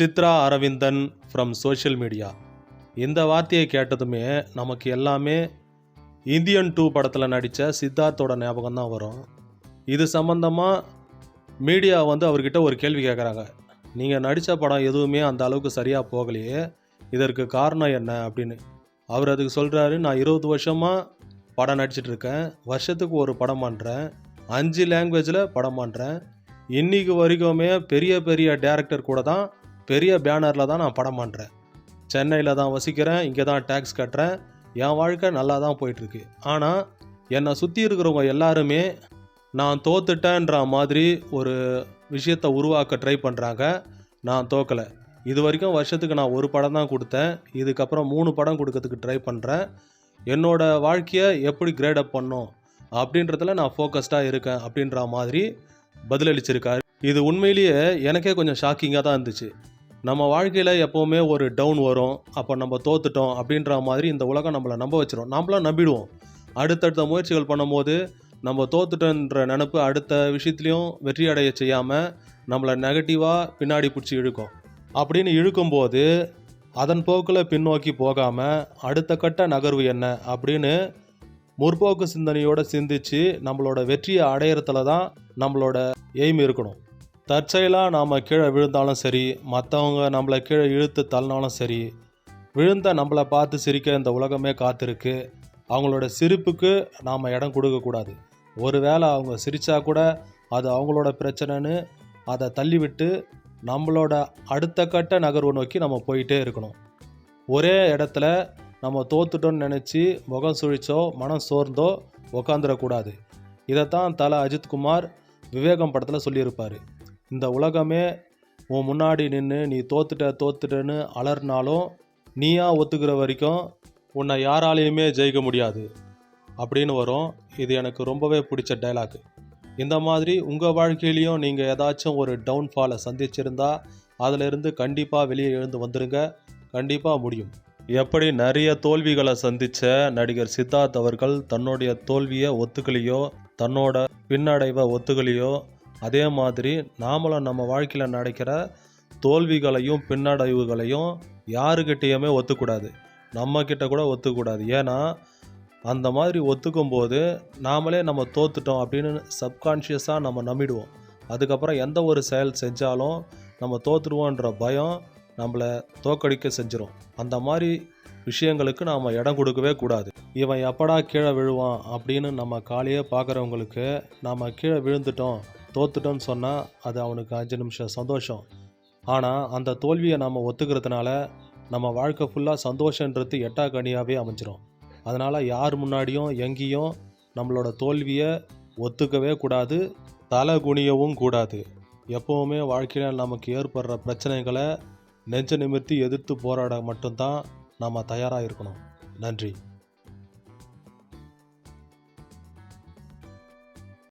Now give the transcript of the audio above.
Chitra Aravindan from social media இந்த வார்த்தையை கேட்டதுமே நமக்கு எல்லாமே இந்தியன் டூ படத்தில் நடித்த சித்தார்த்தோட ஞாபகம் தான் வரும். இது சம்மந்தமாக மீடியா வந்து அவர்கிட்ட ஒரு கேள்வி கேட்குறாங்க நீங்கள் நடித்த படம் எதுவுமே அந்த அளவுக்கு சரியாக போகலையே இதற்கு காரணம் என்ன அப்படின்னு. அவர் அதுக்கு சொல்கிறாரு நான் இருபது வருஷமாக படம் நடிச்சிட்டு இருக்கேன். வருஷத்துக்கு ஒரு படம் பண்ணுறேன் அஞ்சு லாங்குவேஜில் படம் பண்ணுறேன் இன்னைக்கு வரைக்குமே பெரிய பெரிய டேரக்டர் கூட தான் பெரிய பேனரில் தான் நான் படம் பண்ணுறேன் சென்னையில் தான் வசிக்கிறேன் இங்கே தான் டேக்ஸ் கட்டுறேன். என் வாழ்க்கை நல்லா தான் போயிட்டுருக்கு. ஆனால் என்னை சுற்றி இருக்கிறவங்க எல்லாருமே நான் தோத்துட்டேன்ற மாதிரி ஒரு விஷயத்தை உருவாக்க ட்ரை பண்ணுறாங்க நான் தோக்கலை. இது வரைக்கும் வருஷத்துக்கு நான் ஒரு படம் தான் கொடுத்தேன். இதுக்கப்புறம் மூணு படம் கொடுக்கறதுக்கு ட்ரை பண்ணுறேன் என்னோடய வாழ்க்கையை எப்படி கிரேட் அப் பண்ணும் அப்படின்றதுல நான் ஃபோக்கஸ்டாக இருக்கேன் அப்படின்ற மாதிரி பதிலளிச்சிருக்காரு. இது உண்மையிலேயே எனக்கே கொஞ்சம் ஷாக்கிங்காக தான் இருந்துச்சு. நம்ம வாழ்க்கையில் எப்போவுமே ஒரு டவுன் வரும். அப்போ நம்ம தோத்துட்டோம் அப்படின்ற மாதிரி இந்த உலகம் நம்மளை நம்ப வச்சிரும். நம்மளாம் நம்பிடுவோம். அடுத்தடுத்த முயற்சிகள் பண்ணும்போது நம்ம தோத்துட்டோன்ற நினப்பு அடுத்த விஷயத்துலையும் வெற்றி அடைய செய்யாமல் நம்மளை நெகட்டிவாக பின்னாடி பிடிச்சி இழுக்கும். அப்படின்னு இழுக்கும்போது அதன் போக்கில் பின்னோக்கி போகாமல் அடுத்த கட்ட நகர்வு என்ன அப்படின்னு முற்போக்கு சிந்தனையோடு சிந்திச்சு நம்மளோட வெற்றியை அடையிறதுல தான் நம்மளோட எய்ம் இருக்கணும். தற்செயலாக நாம் கீழே விழுந்தாலும் சரி மற்றவங்க நம்மளை கீழே இழுத்து தள்ளினாலும் சரி விழுந்த நம்மளை பார்த்து சிரிக்க இந்த உலகமே காத்திருக்கு. அவங்களோட சிரிப்புக்கு நாம் இடம் கொடுக்கக்கூடாது. ஒருவேளை அவங்க சிரித்தா கூட அது அவங்களோட பிரச்சனைன்னு அதை தள்ளிவிட்டு நம்மளோட அடுத்த கட்ட நகர்வு நோக்கி நம்ம போயிட்டே இருக்கணும். ஒரே இடத்துல நம்ம தோத்துட்டோன்னு நினச்சி முகம் சுழிச்சோ மனம் சோர்ந்தோ உக்காந்துடக்கூடாது. இதைத்தான் தல அஜித்குமார் விவேகம் படத்தில் சொல்லியிருப்பார். இந்த உலகமே உன் முன்னாடி நின்று நீ தோத்துட்ட தோத்துட்டேன்னு அலர்னாலும் நீயா ஒத்துக்கிற வரைக்கும் உன்னை யாராலையுமே ஜெயிக்க முடியாது அப்படின்னு வரும். இது எனக்கு ரொம்பவே பிடிச்ச டைலாக் இந்த மாதிரி உங்கள் வாழ்க்கையிலையும் நீங்கள் ஏதாச்சும் ஒரு டவுன்ஃபாலை சந்திச்சிருந்தா அதிலிருந்து கண்டிப்பாக வெளியே எழுந்து வந்துடுங்க கண்டிப்பாக முடியும். எப்படி நிறைய தோல்விகளை சந்தித்த நடிகர் சித்தார்த் அவர்கள் தன்னுடைய தோல்வியை ஒத்துக்கலையோ தன்னோட பின்னடைவை ஒத்துக்கலையோ அதே மாதிரி நாமளும் நம்ம வாழ்க்கையில் நடக்கிற தோல்விகளையும் பின்னடைவுகளையும் யாருக்கிட்டேயுமே ஒத்துக்கூடாது. நம்ம கூட ஒத்துக்கூடாது. ஏன்னா அந்த மாதிரி ஒத்துக்கும் போது நாமளே நம்ம தோத்துட்டோம் அப்படின்னு சப்கான்ஷியஸாக நம்ம நம்பிடுவோம். அதுக்கப்புறம் எந்த ஒரு செயல் செஞ்சாலும் நம்ம தோற்றுடுவோன்ற பயம் நம்மளை தோக்கடிக்க செஞ்சிடும் அந்த மாதிரி விஷயங்களுக்கு நாம் இடம் கொடுக்கவே கூடாது. இவன் எப்படா கீழே விழுவான் அப்படின்னு நம்ம காலையே பார்க்குறவங்களுக்கு நாம் கீழே விழுந்துட்டோம் தோத்துட்டோன்னு சொன்னால் அது அவனுக்கு அஞ்சு நிமிஷம் சந்தோஷம். ஆனால் அந்த தோல்வியை நாம் ஒத்துக்கிறதுனால நம்ம வாழ்க்கை ஃபுல்லாக சந்தோஷன்றது எட்டா கனியாகவே அமைஞ்சிரும். அதனால் யார் முன்னாடியும் எங்கேயும் நம்மளோட தோல்வியை ஒத்துக்கவே கூடாது தலை குனியவும் கூடாது. எப்போவுமே வாழ்க்கையில் நமக்கு ஏற்படுற பிரச்சனைகளை நெஞ்ச நிமிர்த்தி எதிர்த்து போராட மட்டும்தான் நாம் தயாராக இருக்கணும். நன்றி.